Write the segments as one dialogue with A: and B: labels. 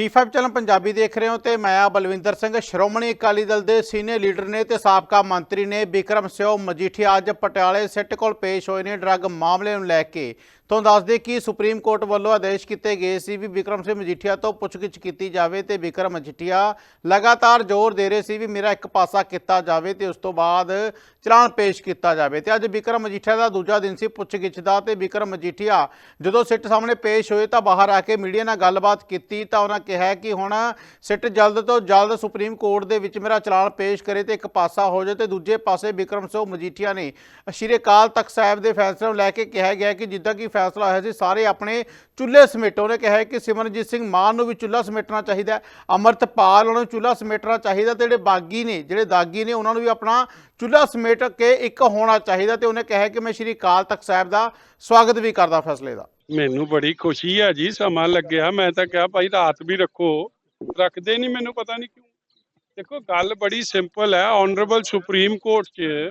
A: D5 channel Punjabi ਦੇਖ ਰਹੇ ਹੋ ਤੇ ਮੈਂ ਆ ਬਲਵਿੰਦਰ ਸਿੰਘ। ਸ਼੍ਰੋਮਣੀ ਅਕਾਲੀ ਦਲ ਦੇ ਸੀਨੀਅਰ ਲੀਡਰ ਨੇ ਤੇ ਸਾਬਕਾ ਮੰਤਰੀ ਨੇ ਬਿਕਰਮ ਸਿਓ ਮਜੀਠੀਆ ਅੱਜ ਪਟਿਆਲੇ ਸਿੱਟ ਕੋਲ ਪੇਸ਼ ਹੋਏ ਨੇ ਡਰੱਗ ਮਾਮਲੇ ਨੂੰ ਲੈ ਕੇ। ਤੁਹਾਨੂੰ ਦੱਸ ਦੇ ਕਿ ਸੁਪਰੀਮ ਕੋਰਟ ਵੱਲੋਂ ਆਦੇਸ਼ ਕੀਤੇ ਗਏ ਸੀ ਵੀ ਬਿਕਰਮ ਸਿੰਘ ਮਜੀਠੀਆ ਤੋਂ ਪੁੱਛਗਿੱਛ ਕੀਤੀ ਜਾਵੇ ਤੇ ਬਿਕਰਮ ਮਜੀਠੀਆ ਲਗਾਤਾਰ ਜ਼ੋਰ ਦੇ ਰਹੇ ਸੀ ਵੀ ਮੇਰਾ ਇੱਕ ਪਾਸਾ ਕੀਤਾ ਜਾਵੇ ਤੇ ਉਸ ਤੋਂ ਬਾਅਦ ਚਲਾਨ ਪੇਸ਼ ਕੀਤਾ ਜਾਵੇ। ਤੇ ਅੱਜ ਬਿਕਰਮ ਮਜੀਠੀਆ ਦਾ ਦੂਜਾ ਦਿਨ ਸੀ ਪੁੱਛਗਿੱਛ ਦਾ ਤੇ ਬਿਕਰਮ ਮਜੀਠੀਆ ਜਦੋਂ ਸਿੱਟ ਸਾਹਮਣੇ ਪੇਸ਼ ਹੋਏ ਤਾਂ ਬਾਹਰ ਆ ਕੇ ਮੀਡੀਆ ਨਾਲ ਗੱਲਬਾਤ ਕੀਤੀ ਤਾਂ ਉਹਨਾਂ ਕਿਹਾ ਕਿ ਹੁਣ ਸਿੱਟ ਜਲਦ ਤੋਂ ਜਲਦ ਸੁਪਰੀਮ ਕੋਰਟ ਦੇ ਵਿੱਚ ਮੇਰਾ ਚਲਾਨ ਪੇਸ਼ ਕਰੇ ਤੇ ਇੱਕ ਪਾਸਾ ਹੋ ਜਾਵੇ ਤੇ ਦੂਜੇ ਪਾਸੇ ਬਿਕਰਮ ਸਿੰਘ ਮਜੀਠੀਆ ਨੇ ਸ਼੍ਰੀ ਅਕਾਲ ਤਖਤ ਸਾਹਿਬ ਦੇ ਫੈਸਲੇ ਨੂੰ ਲੈ ਕੇ ਕਿਹਾ ਗਿਆ ਕਿ ਜਿੱਦਾਂ ਕਿ ਫੈਸਲਾ ਹੋਇਆ ਸੀ। ਸਾਰੇ ਆਪਣੇ ਚੁੱਲ੍ਹੇ ਸਮੇਟੋ ਨੇ ਕਿਹਾ ਕਿ ਸਿਮਰਨਜੀਤ ਸਿੰਘ ਮਾਨ ਨੂੰ ਵੀ ਚੁੱਲ੍ਹਾ ਸਮੇਟਣਾ ਚਾਹੀਦਾ ਅਮਰਤਪਾਲ ਉਹਨਾਂ ਨੂੰ ਚੁੱਲ੍ਹਾ ਸਮੇਟਣਾ ਚਾਹੀਦਾ ਤੇ ਜਿਹੜੇ ਬਾਗੀ ਨੇ, ਜਿਹੜੇ ਦਾਗੀ ਨੇ, ਉਹਨਾਂ ਨੂੰ ਵੀ ਆਪਣਾ ਚੁੱਲ੍ਹਾ ਸਮੇਟ ਕੇ ਇੱਕ ਹੋਣਾ ਚਾਹੀਦਾ ਤੇ ਉਹਨੇ ਕਿਹਾ ਕਿ ਮੈਂ ਸ਼੍ਰੀ ਅਕਾਲ ਤਖਤ ਸਾਹਿਬ ਦਾ ਸਵਾਗਤ ਵੀ ਕਰਦਾ ਫੈਸਲੇ ਦਾ।
B: ਮੈਨੂੰ ਬੜੀ ਖੁਸ਼ੀ ਹੈ ਜੀ, ਸਮਾਂ ਲੱਗਿਆ। ਮੈਂ ਤਾਂ ਕਿਹਾ, ਭਾਈ, ਰਾਤ ਵੀ ਰੱਖੋ। ਰੱਖਦੇ ਨਹੀਂ ਮੈਨੂੰ ਪਤਾ ਨਹੀਂ ਕਿਉਂ? ਦੇਖੋ, ਗੱਲ ਬੜੀ ਸਿੰਪਲ ਹੈ। ਆਨਰੇਬਲ ਸੁਪਰੀਮ ਕੋਰਟ 'ਚ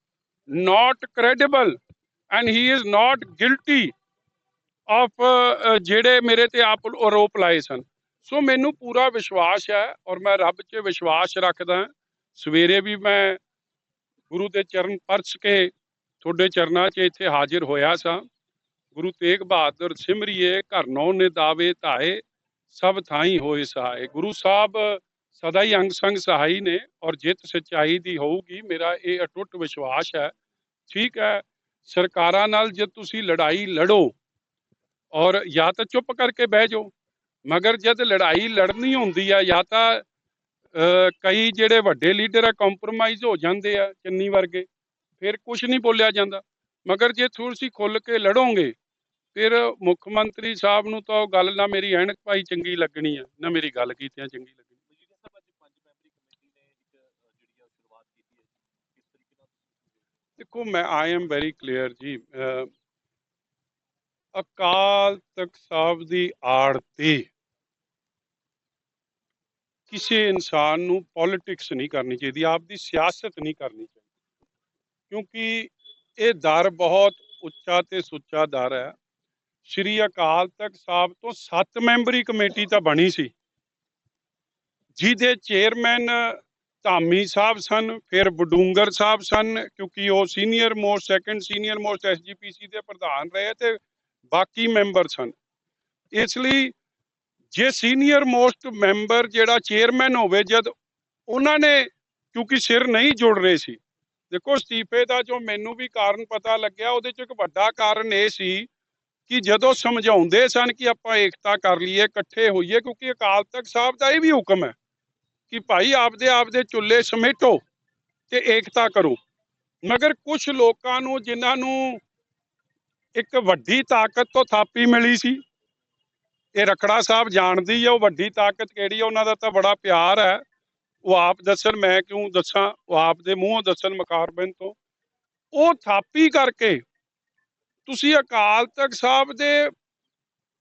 B: not credible, and he is not guilty of uh, uh, ਜਿਹੜੇ ਮੇਰੇ ਤੇ ਆਪ ਆਰੋਪ ਲਾਏ ਸਨ। ਸੋ ਮੈਨੂੰ ਪੂਰਾ ਵਿਸ਼ਵਾਸ ਹੈ ਔਰ ਮੈਂ ਰੱਬ 'ਚ ਵਿਸ਼ਵਾਸ ਰੱਖਦਾ ਸਵੇਰੇ ਵੀ ਮੈਂ ਗੁਰੂ ਦੇ ਚਰਨ ਪਰਸ ਕੇ ਤੁਹਾਡੇ ਚਰਨਾਂ 'ਚ ਇੱਥੇ ਹਾਜ਼ਰ ਹੋਇਆ ਸਾਂ। ਗੁਰੂ ਤੇਗ ਬਹਾਦਰ ਸਿਮਰਿਏ ਘਰ ਨੌ ਨੇ ਦਾਵੇ ਧਾਏ ਸਭ ਥਾਈ ਹੋਏ ਸਹਾਏ। ਗੁਰੂ ਸਾਹਿਬ ਸਦਾ ਹੀ ਅੰਗ ਸੰਗ ਸਹਾਈ ਨੇ ਔਰ ਜਿੱਤ ਸੱਚਾਈ ਦੀ ਹੋਊਗੀ ਮੇਰਾ ਇਹ ਅਟੁੱਟ ਵਿਸ਼ਵਾਸ ਹੈ। ਠੀਕ ਹੈ ਸਰਕਾਰਾਂ ਨਾਲ ਜੇ ਤੁਸੀਂ ਲੜਾਈ ਲੜੋ ਔਰ ਜਾਂ ਤਾਂ ਚੁੱਪ ਕਰਕੇ ਬਹਿ ਜਾਓ ਮਗਰ ਜਦ ਲੜਾਈ ਲੜਨੀ ਹੁੰਦੀ ਆ ਜਾਂ ਤਾਂ ਅਹ, ਕਈ ਜਿਹੜੇ ਵੱਡੇ ਲੀਡਰ ਆ ਕੰਪਰੋਮਾਈਜ਼ ਹੋ ਜਾਂਦੇ ਆ ਚੰਨੀ ਵਰਗੇ ਫਿਰ ਕੁਝ ਨਹੀਂ ਬੋਲਿਆ ਜਾਂਦਾ। ਮਗਰ ਜੇ ਤੁਸੀਂ ਖੁੱਲ ਕੇ ਲੜੋਗੇ ਫਿਰ ਮੁੱਖ ਮੰਤਰੀ ਸਾਹਿਬ ਨੂੰ ਤਾਂ ਉਹ ਗੱਲ ਨਾ ਮੇਰੀ ਐਨਕ ਭਾਈ ਚੰਗੀ ਲੱਗਣੀ ਆ ਨਾ ਮੇਰੀ ਗੱਲ ਕੀਤਿਆਂ ਚੰਗੀ ਲੱਗਣੀ
C: ਮਜੀਠੀਆ ਸਾਹਿਬ ਅੱਜ ਪੰਜ ਮੈਂਬਰੀ ਕਮੇਟੀ ਨੇ ਇੱਕ ਅ, ਜਿਹੜੀ ਆ ਸ਼ੁਰੂਆਤ ਕੀਤੀ ਹੈ ਕਿਸ ਤਰੀਕੇ ਨਾਲ ਤੁਸੀਂ
B: ਦੇਖੋ, ਮੈਂ ਆਈ ਐਮ ਵੈਰੀ ਕਲੀਅਰ ਜੀ ਅਕਾਲ ਤਖਤ ਸਾਹਿਬ ਦੀ ਆੜ ਕਿਸੇ ਇਨਸਾਨ ਨੂੰ ਪੋਲਿਟਿਕਸ ਨਹੀਂ ਕਰਨੀ ਚਾਹੀਦੀ, ਆਪ ਦੀ ਸਿਆਸਤ ਨਹੀਂ ਕਰਨੀ ਚਾਹੀਦੀ। ਕਿਉਂਕਿ ਇਹ ਦਰ ਬਹੁਤ ਉੱਚਾ ਤੇ ਸੁੱਚਾ ਦਰ ਹੈ। ਸ਼੍ਰੀ ਅਕਾਲ ਤਖਤ ਸਾਹਿਬ ਤੋਂ 7 ਮੈਂਬਰੀ ਕਮੇਟੀ ਤਾਂ ਬਣੀ ਸੀ, ਜਿਹਦੇ ਚੇਅਰਮੈਨ ਧਾਮੀ ਸਾਹਿਬ ਸਨ, ਫਿਰ ਬਡੂੰਗਰ ਸਾਹਿਬ ਸਨ, ਕਿਉਂਕਿ ਉਹ senior most second senior most SGPC ਦੇ ਪ੍ਰਧਾਨ ਰਹੇ ਤੇ ਬਾਕੀ ਮੈਂਬਰ ਸਨ। ਇਸ ਲਈ ਜੇ ਸੀਨੀਅਰ ਮੋਸਟ ਮੈਂਬਰ ਜਿਹੜਾ ਚੇਅਰਮੈਨ ਹੋਵੇ, ਜਦ ਉਹਨਾਂ ਨੇ ਕਿਉਂਕਿ ਸਿਰ ਨਹੀਂ ਜੁੜ ਰਹੇ ਸੀ, ਦੇਖੋ ਅਸਤੀਫੇ ਦਾ ਜੋ ਮੈਨੂੰ ਵੀ ਕਾਰਨ ਪਤਾ ਲੱਗਿਆ, ਉਹਦੇ ਚ ਇੱਕ ਵੱਡਾ ਕਾਰਨ ਇਹ ਸੀ ਕਿ ਜਦੋਂ ਸਮਝਾਉਂਦੇ ਸਨ ਕਿ ਆਪਾਂ ਏਕਤਾ ਕਰ ਲਈਏ, ਇਕੱਠੇ ਹੋਈਏ, ਕਿਉਂਕਿ ਅਕਾਲ ਤਖਤ ਸਾਹਿਬ ਦਾ ਇਹ ਵੀ ਹੁਕਮ ਹੈ ਕਿ ਭਾਈ ਆਪਦੇ ਆਪਦੇ ਚੁੱਲ੍ਹੇ ਸਮੇਟੋ ਤੇ ਏਕਤਾ ਕਰੋ। ਮਗਰ ਕੁਝ ਲੋਕਾਂ ਨੂੰ, ਜਿਨ੍ਹਾਂ ਨੂੰ ਇੱਕ ਵੱਡੀ ਤਾਕਤ ਤੋਂ ਥਾਪੀ ਮਿਲੀ ਸੀ, ਇਹ ਰਖੜਾ ਸਾਹਿਬ ਜਾਣਦੀ ਹੈ ਉਹ ਵੱਡੀ ਤਾਕਤ ਕਿਹੜੀ ਹੈ ਉਹਨਾਂ ਦਾ ਤਾਂ ਬੜਾ ਪਿਆਰ ਹੈ। ਉਹ ਆਪ ਦੱਸਣ, ਮੈਂ ਕਿਉਂ ਦੱਸਾਂ? ਉਹ ਆਪ ਦੇ ਮੂੰਹੋਂ ਦੱਸਣ ਮਕਾਰਬਨ ਤੋਂ। ਉਹ ਥਾਪੀ ਕਰਕੇ ਤੁਸੀਂ ਅਕਾਲ ਤਖਤ ਸਾਹਿਬ ਦੇ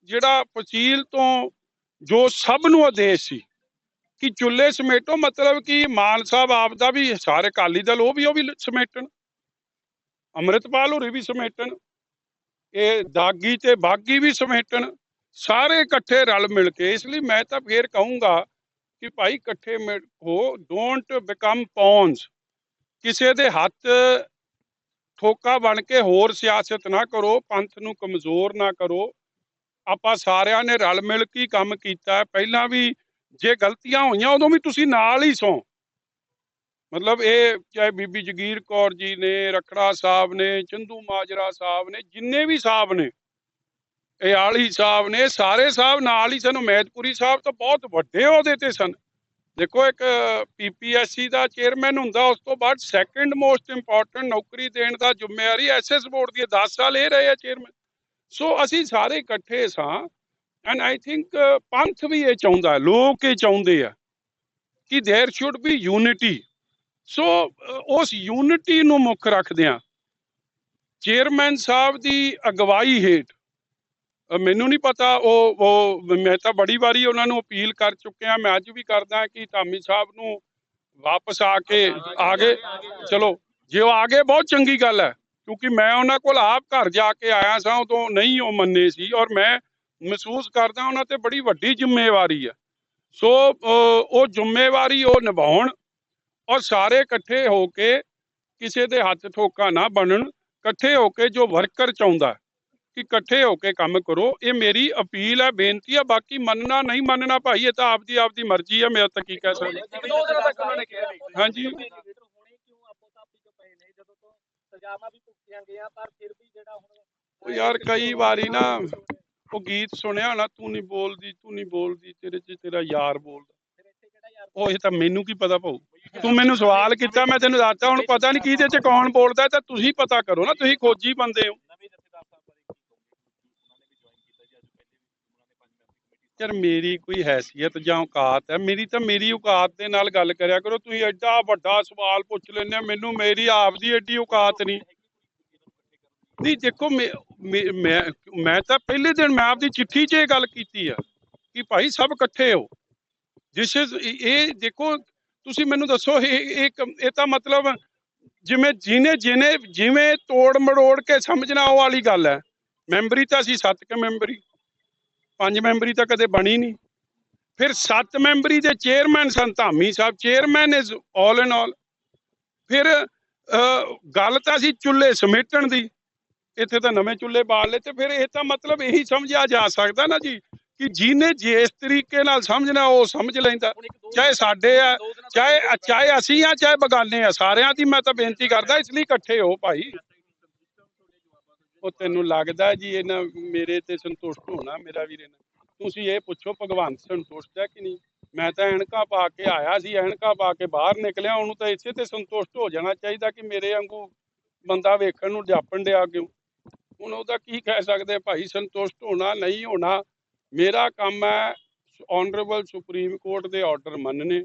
B: ਜਿਹੜਾ ਫਸੀਲ ਤੋਂ ਜੋ ਸਭ ਨੂੰ ਆਦੇਸ਼ ਸੀ ਕਿ ਚੁੱਲ੍ਹੇ ਸਮੇਟੋ ਮਤਲਬ ਕਿ ਮਾਨ ਸਾਹਿਬ ਆਪ ਦਾ ਵੀ, ਸਾਰੇ ਅਕਾਲੀ ਦਲ ਉਹ ਵੀ ਉਹ ਵੀ ਸਮੇਟਣ। ਅੰਮ੍ਰਿਤਪਾਲ ਹੋਰੀ ਵੀ ਸਮੇਟਣ। ਇਹ ਦਾਗੀ ਤੇ ਬਾਗੀ ਵੀ ਸਮੇਟਣ। ਸਾਰੇ ਇਕੱਠੇ ਰਲ ਮਿਲ ਕੇ, ਇਸ ਲਈ ਮੈਂ ਤਾਂ ਫੇਰ ਕਹੂੰਗਾ ਕਿ ਭਾਈ ਇਕੱਠੇ ਮਿਲ- ਹੋ ਡੋਂਟ ਬਿਕਮ ਪੌਨਸ ਕਿਸੇ ਦੇ ਹੱਥ ਠੋਕਾ ਬਣ ਕੇ ਹੋਰ ਸਿਆਸਤ ਨਾ ਕਰੋ, ਪੰਥ ਨੂੰ ਕਮਜ਼ੋਰ ਨਾ ਕਰੋ। ਆਪਾਂ ਸਾਰਿਆਂ ਨੇ ਰਲ ਮਿਲ ਕੇ ਕੰਮ ਕੀਤਾ। ਪਹਿਲਾਂ ਵੀ ਜੇ ਗਲਤੀਆਂ ਹੋਈਆਂ, ਉਦੋਂ ਵੀ ਤੁਸੀਂ ਨਾਲ ਹੀ ਸੋ। ਮਤਲਬ ਇਹ ਚਾਹੇ ਬੀਬੀ ਜਗੀਰ ਕੌਰ ਜੀ ਨੇ, ਰਖੜਾ ਸਾਹਿਬ ਨੇ, ਚੰਦੂ ਮਾਜਰਾ ਸਾਹਿਬ ਨੇ, ਜਿੰਨੇ ਵੀ ਸਾਹਿਬ ਨੇ, ਇਹ ਆਲੀ ਸਾਹਿਬ ਨੇ ਸਾਰੇ ਸਾਹਿਬ ਨਾਲ ਹੀ ਸਨ। ਉਮੈਦਪੁਰੀ ਸਾਹਿਬ ਤਾਂ ਬਹੁਤ ਵੱਡੇ ਉਹਦੇ ਤੇ ਸਨ। ਦੇਖੋ, ਇੱਕ ਪੀਪੀਐਸਸੀ ਦਾ ਚੇਅਰਮੈਨ ਹੁੰਦਾ, ਉਸ ਤੋਂ ਬਾਅਦ ਸੈਕੰਡ ਮੋਸਟ ਇੰਪੋਰਟੈਂਟ ਨੌਕਰੀ ਦੇਣ ਦਾ ਜ਼ਿੰਮੇਵਾਰੀ ਐਸਐਸ ਬੋਰਡ ਦੀ ਹੈ। 10 ਸਾਲ ਇਹ ਰਹੇ ਆ ਚੇਅਰਮੈਨ। ਸੋ ਅਸੀਂ ਸਾਰੇ ਇਕੱਠੇ ਸਾਂ। ਐਂਡ ਆਈ ਥਿੰਕ ਪੰਥ ਵੀ ਇਹ ਚਾਹੁੰਦਾ ਹੈ, ਲੋਕ ਇਹ ਚਾਹੁੰਦੇ ਆ ਕਿ there should be unity so ਅ, ਉਸ ਯੂਨਿਟੀ ਨੂੰ ਮੁੱਖ ਰੱਖਦਿਆਂ ਚੇਅਰਮੈਨ ਸਾਹਿਬ ਦੀ ਅਗਵਾਈ ਹੇਠ ਅ, ਮੈਨੂੰ ਨਹੀਂ ਪਤਾ ਉਹ ਉਹ ਮੈਂ ਤਾਂ ਬੜੀ ਵਾਰੀ ਉਹਨਾਂ ਨੂੰ ਅਪੀਲ ਕਰ ਚੁੱਕਿਆ ਮੈਂ ਅੱਜ ਵੀ ਕਰਦਾ ਕਿ ਧਾਮੀ ਸਾਹਿਬ ਨੂੰ ਵਾਪਸ ਆ ਕੇ ਆ ਗਏ ਚਲੋ ਜੇ ਉਹ ਆ ਗਏ ਬਹੁਤ ਚੰਗੀ ਗੱਲ ਹੈ ਕਿਉਂਕਿ ਮੈਂ ਉਹਨਾਂ ਕੋਲ ਆਪ ਘਰ ਜਾ ਕੇ ਆਇਆ ਸਾਂ ਉਦੋਂ ਨਹੀਂ ਉਹ ਮੰਨੇ ਸੀ ਔਰ ਮੈਂ ਮਹਿਸੂਸ ਕਰਦਾ ਉਹਨਾਂ ਤੇ ਬੜੀ ਵੱਡੀ ਜ਼ਿੰਮੇਵਾਰੀ ਹੈ ਸੋ ਉਹ ਜ਼ਿੰਮੇਵਾਰੀ ਉਹ ਨਿਭਾਉਣ ਔਰ ਸਾਰੇ ਇਕੱਠੇ ਹੋ ਕੇ ਕਿਸੇ ਦੇ ਹੱਥ ਠੋਕਾ ਨਾ ਬਣਨ ਇਕੱਠੇ ਹੋ ਕੇ ਜੋ ਵਰਕਰ ਚਾਹੁੰਦਾ ਕਿ ਇਕੱਠੇ ਹੋ ਕੇ ਕੰਮ ਕਰੋ ਇਹ ਮੇਰੀ ਅਪੀਲ ਹੈ ਬੇਨਤੀ ਹੈ ਬਾਕੀ ਮੰਨਣਾ ਨਹੀਂ ਮੰਨਣਾ ਭਾਈ ਇਹ ਤਾਂ ਆਪਦੀ ਆਪਦੀ ਮਰਜ਼ੀ ਹੈ ਮੈਂ ਤਾਂ ਕੀ ਕਹਿ ਸਕਦਾ। ਹਾਂਜੀ।
C: ਸਜ਼ਾਵਾਂ ਵੀ ਭੁਗਤੀਆਂ ਪਰ ਫਿਰ ਵੀ ਜਿਹੜਾ ਹੁਣ
B: ਉਹ ਯਾਰ ਕਈ ਵਾਰੀ ਨਾ ਉਹ ਗੀਤ ਸੁਣਿਆ ਨਾ ਤੂੰ ਨਹੀਂ ਬੋਲਦੀ, ਤੂੰ ਨਹੀਂ ਬੋਲਦੀ, ਤੇਰੇ 'ਚ ਤੇਰਾ ਯਾਰ ਬੋਲਦਾ। ਉਹ ਇਹ ਤਾਂ ਮੈਨੂੰ ਕੀ ਪਤਾ ਭਾਊ? ਤੂੰ ਮੈਨੂੰ ਸਵਾਲ ਕੀਤਾ, ਮੈਂ ਤੈਨੂੰ ਦੱਸਤਾ, ਹੁਣ ਪਤਾ ਨਹੀਂ ਕਿਹਦੇ 'ਚ ਕੌਣ ਬੋਲਦਾ, ਤਾਂ ਤੁਸੀਂ ਪਤਾ ਕਰੋ ਨਾ, ਤੁਸੀਂ ਖੋਜੀ ਬੰਦੇ ਹੋ। ਯਾਰ ਮੇਰੀ ਕੋਈ ਹੈਸੀਅਤ ਜਾਂ ਔਕਾਤ ਹੈ, ਮੇਰੀ ਤਾਂ ਮੇਰੀ ਔਕਾਤ ਦੇ ਨਾਲ ਗੱਲ ਕਰਿਆ ਕਰੋ, ਤੁਸੀਂ ਐਡਾ ਵੱਡਾ ਸਵਾਲ ਪੁੱਛ ਲੈਂਦੇ ਮੈਨੂੰ ਮੇਰੀ ਆਪਦੀ ਐਡੀ ਔਕਾਤ ਨਹੀਂ। ਨਹੀਂ ਦੇਖੋ ਮੈਂ ਮੈਂ- ਮੈਂ ਤਾਂ ਪਹਿਲੇ ਦਿਨ ਮੈਂ ਆਪਦੀ ਚਿੱਠੀ 'ਚ ਇਹ ਗੱਲ ਕੀਤੀ ਆ ਕਿ ਭਾਈ ਸਭ ਇਕੱਠੇ ਹੋ। ਜਿਸ ਇਹ ਦੇਖੋ ਤੁਸੀਂ ਮੈਨੂੰ ਦੱਸੋ ਇਹ ਇਹ ਤਾਂ ਮਤਲਬ ਜਿਵੇਂ ਜਿਹਨੇ ਜਿਹਨੇ ਜਿਵੇਂ ਤੋੜ ਮੜੋੜ ਕੇ ਸਮਝਣਾ ਉਹ ਵਾਲੀ ਗੱਲ ਹੈ। ਮੈਂਬਰੀ ਤਾਂ ਸੀ ਸੱਤ ਕੇ ਮੈਂਬਰੀ ਪੰਜ ਮੈਂਬਰੀ ਤਾਂ ਕਦੇ ਬਣੀ ਨਹੀਂ। ਫਿਰ ਸੱਤ ਮੈਂਬਰੀ ਦੇ chairman son Dhami Sahib chairman is all in all ਫਿਰ ਅਹ, ਗੱਲ ਤਾਂ ਸੀ ਚੁੱਲ੍ਹੇ ਸਮੇਟਣ ਦੀ ਇੱਥੇ ਤਾਂ ਨਵੇਂ ਚੁੱਲ੍ਹੇ ਬਾਲ ਲਏ ਤੇ ਫਿਰ ਇਹ ਤਾਂ ਮਤਲਬ ਇਹੀ ਸਮਝਿਆ ਜਾ ਸਕਦਾ ਨਾ ਜੀ ਕਿ ਜਿਹਨੇ ਜਿਸ ਤਰੀਕੇ ਨਾਲ ਸਮਝਣਾ ਉਹ ਸਮਝ ਲੈਂਦਾ। ਚਾਹੇ ਸਾਡੇ ਆ ਚਾਹੇ ਚਾਹੇ ਅਸੀਂ ਆ ਚਾਹੇ ਬਗਾਨੇ ਆ ਸਾਰਿਆਂ ਦੀ ਮੈਂ ਤਾਂ ਬੇਨਤੀ ਕਰਦਾ ਇਸ ਲਈ ਇਕੱਠੇ ਹੋ ਭਾਈ। ਉਹ ਤੈਨੂੰ ਲੱਗਦਾ ਜੀ ਇਹਨਾਂ ਮੇਰੇ ਤੇ ਸੰਤੁਸ਼ਟ ਹੋਣਾ ਮੇਰਾ ਵੀਰੇ ਨਾਲ? ਤੁਸੀਂ ਇਹ ਪੁੱਛੋ ਭਗਵੰਤ ਸੰਤੁਸ਼ਟ ਹੈ ਕਿ ਨਹੀਂ? ਮੈਂ ਤਾਂ ਐਨਕਾਂ ਪਾ ਕੇ ਆਇਆ ਸੀ ਐਨਕਾਂ ਪਾ ਕੇ ਬਾਹਰ ਨਿਕਲਿਆ ਉਹਨੂੰ ਤਾਂ ਇਸੇ ਤੇ ਸੰਤੁਸ਼ਟ ਹੋ ਜਾਣਾ ਚਾਹੀਦਾ ਕਿ ਮੇਰੇ ਵਾਂਗੂ ਬੰਦਾ ਵੇਖਣ ਨੂੰ ਜਾਪਣ ਡਿਆ ਕਿਉਂ? ਹੁਣ ਉਹਦਾ ਕੀ ਕਹਿ ਸਕਦੇ ਭਾਈ ਸੰਤੁਸ਼ਟ ਹੋਣਾ, ਨਹੀਂ ਹੋਣਾ, ਮੇਰਾ ਕੰਮ ਹੈ ਆਨਰੇਬਲ ਸੁਪਰੀਮ ਕੋਰਟ ਦੇ ਆਰਡਰ ਮੰਨਣੇ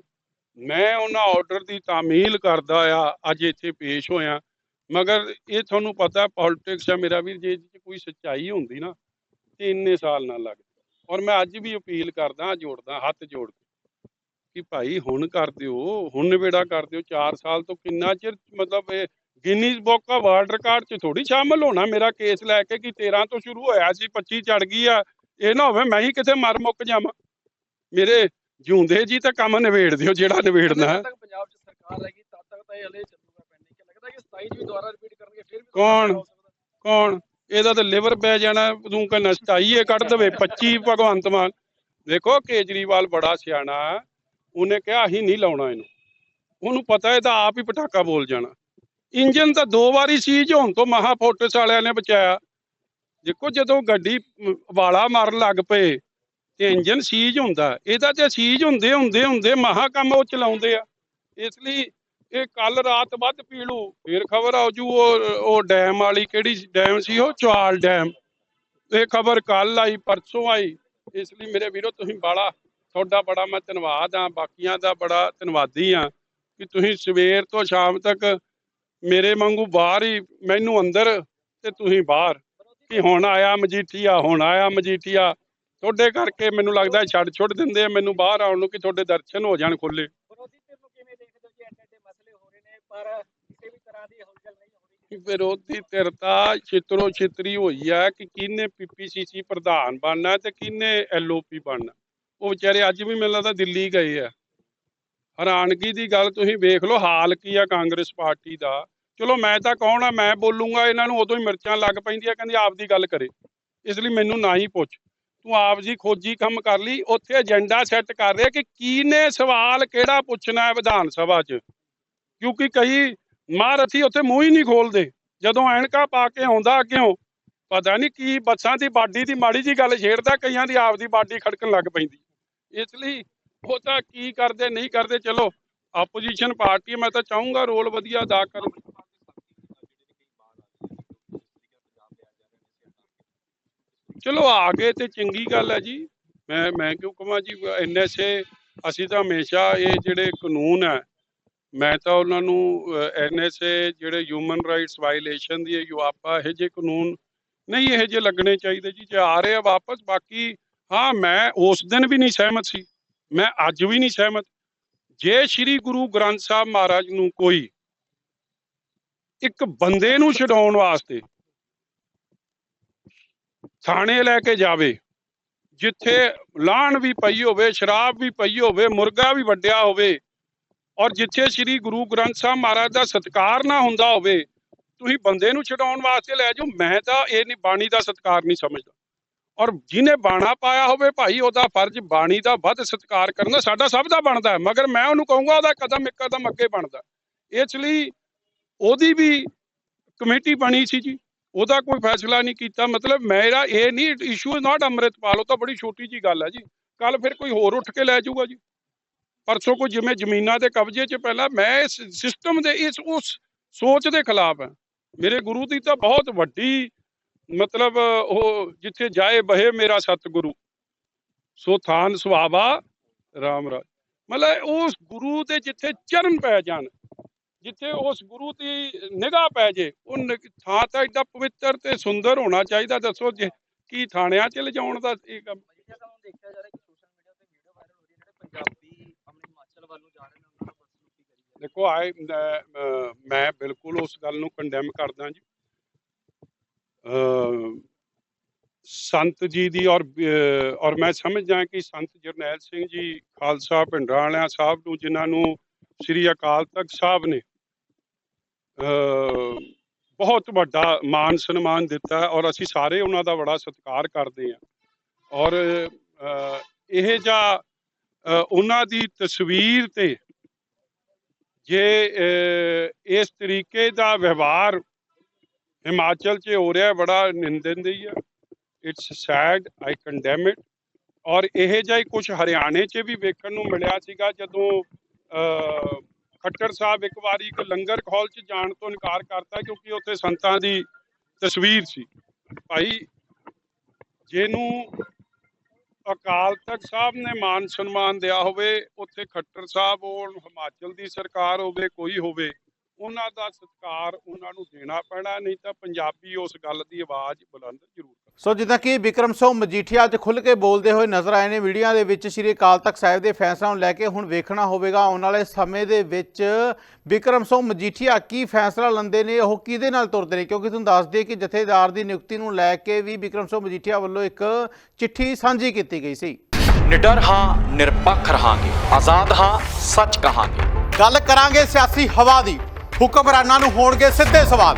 B: ਮੈਂ ਉਹਨਾਂ ਆਰਡਰ ਦੀ ਤਾਮੀਲ ਕਰਦਾ ਆ, ਅੱਜ ਇੱਥੇ ਪੇਸ਼ ਹੋਇਆ। ਮਗਰ ਇਹ ਤੁਹਾਨੂੰ ਪਤਾ ਪੋਲਿਟਿਕਸ ਆ, ਮੇਰਾ ਵੀਰ, ਜੇ ਕੋਈ ਸੱਚਾਈ ਹੁੰਦੀ ਨਾ, ਤੇ ਇੰਨੇ ਸਾਲ ਨਾ ਲੱਗਦੇ ਔਰ ਮੈਂ ਅੱਜ ਵੀ ਅਪੀਲ ਕਰਦਾ, ਜੋੜਦਾ, ਹੱਥ ਜੋੜ ਕੇ, ਕਿ ਭਾਈ ਹੁਣ ਕਰ ਦਿਓ, ਹੁਣ ਨਿਬੇੜਾ ਕਰ ਦਿਓ। 4 ਸਾਲ ਤੋਂ ਕਿੰਨਾ ਚਿਰ, ਮਤਲਬ ਇਹ Guinness book of world record 'ਚ ਥੋੜੀ ਸ਼ਾਮਲ ਹੋਣਾ ਮੇਰਾ ਕੇਸ ਲੈ ਕੇ ਕਿ 13 ਤੋਂ ਸ਼ੁਰੂ ਹੋਇਆ ਸੀ 25 ਚੜ ਗਈ ਆ ਇਹ ਨਾ ਹੋਵੇ ਮੈਂ ਹੀ ਕਿਤੇ ਮਰ ਮੁੱਕ ਜਾਵਾਂ। ਮੇਰੇ ਜਿਉਂਦੇ ਜੀ ਤਾਂ ਕੰਮ ਨਿਬੇੜ ਦਿਓ ਜਿਹੜਾ ਨਿਬੇੜਨਾ। ਹੈ
C: ਜਦ ਤੱਕ ਪੰਜਾਬ 'ਚ ਸਰਕਾਰ ਰਹੇਗੀ ਤਦ ਤੱਕ ਤਾਂ ਇਹ ਹਲੇ ਚੱਲੂਗਾ ਪੈਂਡਿੰਗ ਕਿ ਲੱਗਦਾ ਕਿ 27 'ਚ ਵੀ ਦੁਬਾਰਾ ਰਿਪੀਟ ਕਰਨਗੇ ਫਿਰ ਵੀ
B: ਕੌਣ? ਕੌਣ? ਇਹਦਾ ਤਾਂ ਲਿਵਰ ਪੈ ਜਾਣਾ ਤੂੰ ਕਹਿੰਦਾ ਸਟਾਈਏ ਕੱਢ ਦੇਵੇ 25 ਭਗਵੰਤ ਮਾਨ। ਦੇਖੋ ਕੇਜਰੀਵਾਲ ਬੜਾ ਸਿਆਣਾ। ਉਹਨੇ ਕਿਹਾ ਅਸੀਂ ਨਹੀਂ ਲਾਉਣਾ ਇਹਨੂੰ। ਉਹਨੂੰ ਪਤਾ ਇਹਦਾ ਆਪ ਹੀ ਪਟਾਕਾ ਬੋਲ ਜਾਣਾ। ਇੰਜਨ ਤਾਂ ਦੋ ਵਾਰੀ ਸੀਜ ਹੋਣ ਤੋਂ ਮਹਾ ਫੋਰਟਿਸ ਵਾਲਿਆਂ ਨੇ ਬਚਾਇਆ। ਦੇਖੋ ਜਦੋਂ ਗੱਡੀ ਵਾਲਾ ਮਾਰਨ ਲੱਗ ਪਏ ਤੇ ਇੰਜਨ ਸੀਜ ਹੁੰਦਾ, ਇਹਦਾ ਤੇ ਸੀਜ ਹੁੰਦੇ ਹੁੰਦੇ ਹੁੰਦੇ ਮਹਾ ਕੰਮ ਉਹ ਚਲਾਉਂਦੇ ਆ। ਇਸ ਲਈ ਇਹ ਕੱਲ ਰਾਤ ਵੱਧ ਪੀਲੂ, ਫਿਰ ਖਬਰ ਆਉ ਉਹ ਉਹ ਡੈਮ ਵਾਲੀ ਕਿਹੜੀ ਡੈਮ ਸੀ ਉਹ? ਚਵਾਲ ਡੈਮ। ਇਹ ਖਬਰ ਕੱਲ ਆਈ, ਪਰਸੋਂ ਆਈ। ਇਸ ਲਈ ਮੇਰੇ ਵੀਰੋ ਤੁਸੀਂ ਬਾਲਾ ਤੁਹਾਡਾ ਬੜਾ ਮੈਂ ਧੰਨਵਾਦ ਆ, ਬਾਕੀਆਂ ਦਾ ਬੜਾ ਧੰਨਵਾਦੀ ਆ ਕਿ ਤੁਸੀਂ ਸਵੇਰ ਤੋਂ ਸ਼ਾਮ ਤੱਕ ਮੇਰੇ ਵਾਂਗੂ ਬਾਹਰ ਹੀ ਮੈਨੂੰ ਅੰਦਰ ਤੇ ਤੁਸੀਂ ਬਾਹਰ। ਕਿ ਹੁਣ ਆਇਆ ਮਜੀਠੀਆ ਹੁਣ ਆਇਆ ਮਜੀਠੀਆ। ਤੁਹਾਡੇ ਕਰਕੇ ਮੈਨੂੰ ਲੱਗਦਾ ਛੱਡ ਛੁੱਟ ਦਿੰਦੇ ਆ ਮੈਨੂੰ ਬਾਹਰ ਆਉਣ ਨੂੰ ਕਿ ਤੁਹਾਡੇ ਦਰਸ਼ਨ ਹੋ ਜਾਣ ਖੁੱਲੇ
C: ਵਿਰੋਧੀ ਧਿਰ ਨੂੰ ਕਿਵੇਂ ਦੇਖਦੇ ਹੋ ਜੀ? ਐਡੇ ਐਡੇ ਮਸਲੇ ਹੋ ਰਹੇ ਨੇ ਪਰ ਕਿਸੇ ਵੀ ਤਰ੍ਹਾਂ ਦੀ ਹਲਚਲ ਨਹੀਂ ਹੋ ਰਹੀ
B: ਵਿਰੋਧੀ ਧਿਰ ਤਾਂ ਛਿੱਤਰੋ ਛਿੱਤਰੀ ਹੋਈ ਆ ਕਿ ਕਿਹਨੇ ਪੀਪੀਸੀਸੀ ਪ੍ਰਧਾਨ ਬਣਨਾ ਤੇ ਕਿਹਨੇ ਐਲਓਪੀ ਬਣਨਾ। ਉਹ ਵਿਚਾਰੇ ਅੱਜ ਵੀ ਮੈਨੂੰ ਲੱਗਦਾ ਦਿੱਲੀ ਗਏ ਆ। ਹੈਰਾਨਗੀ ਦੀ ਗੱਲ ਤੁਸੀਂ ਵੇਖ ਲਓ ਹਾਲ ਕੀ ਆ ਕਾਂਗਰਸ ਪਾਰਟੀ ਦਾ। ਚਲੋ ਮੈਂ ਤਾਂ ਕੌਣ ਆ, ਮੈਂ ਬੋਲੂੰਗਾ, ਇਹਨਾਂ ਨੂੰ ਉਦੋਂ ਹੀ ਮਿਰਚਾਂ ਲੱਗ ਪੈਂਦੀਆਂ, ਕਹਿੰਦੀ ਆਪ ਦੀ ਗੱਲ ਕਰੇ। ਇਸ ਲਈ ਮੈਨੂੰ ਨਾ ਹੀ ਪੁੱਛ। ਤੂੰ ਆਪ ਜੀ ਖੋਜੀ ਕੰਮ ਕਰ ਲਈ, ਉੱਥੇ ਏਜੰਡਾ ਸੈੱਟ ਕਰ ਰਿਹਾ ਕਿ ਕਿਹਨੇ ਸਵਾਲ ਕਿਹੜਾ ਪੁੱਛਣਾ ਹੈ ਵਿਧਾਨ ਸਭਾ 'ਚ। ਕਿਉਂਕਿ ਕਈ ਮਹਾਰਥੀ ਉੱਥੇ ਮੂੰਹ ਹੀ ਨਹੀਂ ਖੋਲਦੇ। ਜਦੋਂ ਐਨਕਾ ਪਾ ਕੇ ਆਉਂਦਾ ਕਿਉਂ ਪਤਾ ਨਹੀਂ ਕੀ ਬੱਸਾਂ ਦੀ ਬਾਡੀ ਦੀ ਮਾੜੀ ਜੀ ਗੱਲ ਛੇੜਦਾ, ਕਈਆਂ ਦੀ ਆਪਦੀ ਬਾਡੀ ਖੜਕਣ ਲੱਗ ਪੈਂਦੀ। ਇਸ ਲਈ ਉਹ ਤਾਂ ਕੀ ਕਰਦੇ, ਨਹੀਂ ਕਰਦੇ, ਚਲੋ ਆਪੋਜੀਸ਼ਨ ਪਾਰਟੀ ਮੈਂ ਤਾਂ ਚਾਹੂੰਗਾ ਰੋਲ ਵਧੀਆ ਅਦਾ ਕਰਨ। ਚਲੋ ਆ ਗਏ ਤੇ ਚੰਗੀ ਗੱਲ ਹੈ ਜੀ। ਮੈਂ ਮੈਂ ਕਿਉਂ ਕਹਾਂ ਜੀ ਐਨਐਸਏ ਅਸੀਂ ਤਾਂ ਹਮੇਸ਼ਾ ਇਹ ਜਿਹੜੇ ਕਾਨੂੰਨ ਹੈ, ਮੈਂ ਤਾਂ ਉਹਨਾਂ ਨੂੰ ਐਨਐਸਏ ਜਿਹੜੇ ਹਿਊਮਨ ਰਾਈਟਸ ਵਾਇਲੇਸ਼ਨ ਦੀ ਯੂਆਪਾ ਇਹ ਜੇ ਕਾਨੂੰਨ ਨਹੀਂ ਇਹ ਜੇ ਲੱਗਣੇ ਚਾਹੀਦੇ ਜੀ, ਜੇ ਆ ਰਹੇ ਆ ਵਾਪਸ, ਬਾਕੀ ਹਾਂ, ਮੈਂ ਉਸ ਦਿਨ ਵੀ ਨਹੀਂ ਸਹਿਮਤ ਸੀ। ਮੈਂ ਅੱਜ ਵੀ ਨਹੀਂ ਸਹਿਮਤ। ਜੇ ਸ੍ਰੀ ਗੁਰੂ ਗ੍ਰੰਥ ਸਾਹਿਬ ਮਹਾਰਾਜ ਨੂੰ ਕੋਈ ਇੱਕ ਬੰਦੇ ਨੂੰ ਛਡਾਉਣ ਵਾਸਤੇ ਥਾਣੇ ਲੈ ਕੇ ਜਾਵੇ, ਜਿੱਥੇ ਲਾਹਣ ਵੀ ਪਈ ਹੋਵੇ, ਸ਼ਰਾਬ ਵੀ ਪਈ ਹੋਵੇ, ਮੁਰਗਾ ਵੀ ਵੱਡਿਆ ਹੋਵੇ, ਔਰ ਜਿੱਥੇ ਸ੍ਰੀ ਗੁਰੂ ਗ੍ਰੰਥ ਸਾਹਿਬ ਮਹਾਰਾਜ ਦਾ ਸਤਿਕਾਰ ਨਾ ਹੁੰਦਾ ਹੋਵੇ, ਤੁਸੀਂ ਬੰਦੇ ਨੂੰ ਛਡਾਉਣ ਵਾਸਤੇ ਲੈ ਜਾਓ, ਮੈਂ ਤਾਂ ਇਹ ਨਹੀਂ ਬਾਣੀ ਦਾ ਸਤਿਕਾਰ ਨਹੀਂ ਸਮਝਦਾ। ਔਰ ਜਿਹਨੇ ਬਾਣਾ ਪਾਇਆ ਹੋਵੇ ਭਾਈ, ਉਹਦਾ ਫਰਜ਼ ਬਾਣੀ ਦਾ ਵੱਧ ਸਤਿਕਾਰ ਕਰਨਾ ਸਾਡਾ ਸਭ ਦਾ ਬਣਦਾ ਮਗਰ ਮੈਂ ਉਹਨੂੰ ਕਹੂੰਗਾ, ਉਹਦਾ ਕਦਮ ਇੱਕ ਕਦਮ ਅੱਗੇ ਬਣਦਾ ਇਸ ਲਈ ਉਹਦੀ ਵੀ ਕਮੇਟੀ ਬਣੀ ਸੀ ਜੀ। ਉਹਦਾ ਕੋਈ ਫੈਸਲਾ ਨਹੀਂ ਕੀਤਾ। ਮਤਲਬ ਮੇਰਾ ਇਹ ਨਹੀਂ ਇਸ਼ੂ ਇਜ਼ ਨਾਟ ਅੰਮ੍ਰਿਤਪਾਲ, ਉਹ ਤਾਂ ਬੜੀ ਛੋਟੀ ਜੀ ਗੱਲ ਹੈ ਜੀ। ਕੱਲ ਫਿਰ ਕੋਈ ਹੋਰ ਉੱਠ ਕੇ ਲੈ ਜਾਊਗਾ ਜੀ। ਪਰਸੋਂ ਕੋਈ ਜਿਵੇਂ ਜ਼ਮੀਨਾਂ ਦੇ ਕਬਜ਼ੇ 'ਚ ਪਹਿਲਾਂ ਮੈਂ ਇਸ ਸਿਸਟਮ ਦੇ, ਇਸ, ਉਸ ਸੋਚ ਦੇ ਖਿਲਾਫ ਹਾਂ। ਮੇਰੇ ਗੁਰੂ ਦੀ ਤਾਂ ਬਹੁਤ ਵੱਡੀ ਮਤਲਬ ਉਹ ਜਿੱਥੇ ਜਾਏ ਬਹੇ ਮੇਰਾ ਸਤਿਗੁਰੂ। ਸੋ ਥਾਨ ਸੁਹਾਵਾ, ਰਾਮ ਰਾਜ। ਮਤਲਬ ਉਸ ਗੁਰੂ ਦੇ ਜਿੱਥੇ ਚਰਨ ਪੈ ਜਾਣ ਜਿੱਥੇ ਉਸ ਗੁਰੂ ਦੀ ਨਿਗਾਹ ਪੈ ਜੇ ਉਹ ਥਾਂ ਤਾਂ ਏਡਾ ਪਵਿੱਤਰ ਤੇ ਸੁੰਦਰ ਹੋਣਾ ਚਾਹੀਦਾ ਦੱਸੋ ਜੇ ਕੀ ਥਾਣਿਆਂ 'ਚ ਲਿਜਾਉਣ ਦਾ ਇਹ ਕੰਮ?
C: ਮਜੀਠੀਆ ਸਾਹਿਬ ਨੂੰ ਦੇਖਿਆ ਜਾ ਰਿਹਾ ਕਿ ਸੋਸ਼ਲ ਮੀਡੀਆ ਤੇ ਵੀਡੀਓ ਵਾਇਰਲ ਹੋ ਰਹੀ ਹੈ ਜਿਹੜੇ ਪੰਜਾਬੀ ਆਪਣੇ ਹਿਮਾਚਲ ਵੱਲ ਨੂੰ ਜਾ ਰਹੇ ਨੇ ਉਹਨਾਂ ਨੂੰ ਬਦਸਲੂਕੀ ਕਰੀ ਜਾ ਰਹੀ
B: ਦੇਖੋ ਆਏ ਮੈਂ ਬਿਲਕੁਲ ਉਸ ਗੱਲ ਨੂੰ ਕੰਡੈਮ ਕਰਦਾ ਜੀ। ਸੰਤ ਜੀ ਦੀ ਔਰ ਔਰ ਮੈਂ ਸਮਝਦਾ ਕਿ ਸੰਤ ਜਰਨੈਲ ਸਿੰਘ ਜੀ ਖਾਲਸਾ ਪਿੰਡਾਂ ਵਾਲਿਆਂ ਸਾਹਿਬ ਨੂੰ ਜਿਨ੍ਹਾਂ ਨੂੰ ਸ੍ਰੀ ਅਕਾਲ ਤਖਤ ਸਾਹਿਬ ਨੇ ਬਹੁਤ ਵੱਡਾ ਮਾਨ ਸਨਮਾਨ ਦਿੱਤਾ ਹੈ ਔਰ ਅਸੀਂ ਸਾਰੇ ਉਹਨਾਂ ਦਾ ਬੜਾ ਸਤਿਕਾਰ ਕਰਦੇ ਹਾਂ। ਔਰ ਇਹ ਜਿਹਾ ਉਹਨਾਂ ਦੀ ਤਸਵੀਰ ਤੇ ਜੇ ਇਸ ਤਰੀਕੇ ਦਾ ਵਿਵਹਾਰ ਹਿਮਾਚਲ 'ਚ ਹੋ ਰਿਹਾ ਹੈ, ਬੜਾ ਨਿੰਦਨਦੇਈ ਹੈ it's sad I condemn it ਔਰ ਇਹ ਜਿਹਾ ਹੀ ਕੁਝ ਹਰਿਆਣੇ 'ਚ ਵੀ ਵੇਖਣ ਨੂੰ ਮਿਲਿਆ ਸੀਗਾ ਜਦੋਂ ਖੱਟਰ ਸਾਹਿਬ ਇੱਕ ਵਾਰੀ ਇੱਕ ਲੰਗਰ ਹਾਲ 'ਚ ਜਾਣ ਤੋਂ ਇਨਕਾਰ ਕਰਤਾ ਕਿਉਂਕਿ ਉੱਥੇ ਸੰਤਾਂ ਦੀ ਤਸਵੀਰ ਸੀ। ਭਾਈ, ਜਿਹਨੂੰ ਅਕਾਲ ਤਖਤ ਸਾਹਿਬ ਨੇ ਮਾਨ ਸਨਮਾਨ ਦਿਆ ਹੋਵੇ, ਉੱਥੇ ਖੱਟਰ ਸਾਹਿਬ ਹੋਣ, ਹਿਮਾਚਲ ਦੀ ਸਰਕਾਰ ਹੋਵੇ, ਕੋਈ ਹੋਵੇ, ਉਹਨਾਂ ਦਾ ਸਤਿਕਾਰ ਉਹਨਾਂ ਨੂੰ ਦੇਣਾ ਪੈਣਾ, ਨਹੀਂ ਤਾਂ ਪੰਜਾਬੀ ਉਸ ਗੱਲ ਦੀ ਆਵਾਜ਼ ਬੁਲੰਦ ਜ਼ਰੂਰ
A: ਸੋ ਜਿੱਦਾਂ ਕਿ ਵਿਕਰਮ ਸਿੰਘ ਮਜੀਠੀਆ ਅੱਜ ਖੁੱਲ੍ਹ ਕੇ ਬੋਲਦੇ ਹੋਏ ਨਜ਼ਰ ਆਏ ਨੇ ਵੀਡੀਓ ਦੇ ਵਿੱਚ ਸ੍ਰੀ ਅਕਾਲ ਤਖਤ ਸਾਹਿਬ ਦੇ ਫੈਸਲਾ ਨੂੰ ਲੈ ਕੇ ਹੁਣ ਵੇਖਣਾ ਹੋਵੇਗਾ। ਆਉਣ ਵਾਲੇ ਸਮੇਂ ਦੇ ਵਿੱਚ ਵਿਕਰਮ ਸਿੰਘ ਮਜੀਠੀਆ ਕੀ ਫੈਸਲਾ ਲੈਂਦੇ ਨੇ ਉਹ ਕਿਹਦੇ ਨਾਲ ਤੁਰਦੇ ਨੇ? ਕਿਉਂਕਿ ਤੁਹਾਨੂੰ ਦੱਸ ਦਈਏ ਕਿ ਜਥੇਦਾਰ ਦੀ ਨਿਯੁਕਤੀ ਨੂੰ ਲੈ ਕੇ ਵੀ ਵਿਕਰਮ ਸਿੰਘ ਮਜੀਠੀਆ ਵੱਲੋਂ ਇੱਕ ਚਿੱਠੀ ਸਾਂਝੀ ਕੀਤੀ ਗਈ ਸੀ।
D: ਨਿਡਰ ਹਾਂ ਨਿਰਪੱਖ ਰਹਾਂਗੇ। ਆਜ਼ਾਦ ਹਾਂ ਸੱਚ ਕਹਾਂਗੇ।
A: ਗੱਲ ਕਰਾਂਗੇ ਸਿਆਸੀ ਹਵਾ ਦੀ। ਹੁਕਮਰਾਨਾਂ ਨੂੰ ਹੋਣਗੇ ਸਿੱਧੇ ਸਵਾਲ।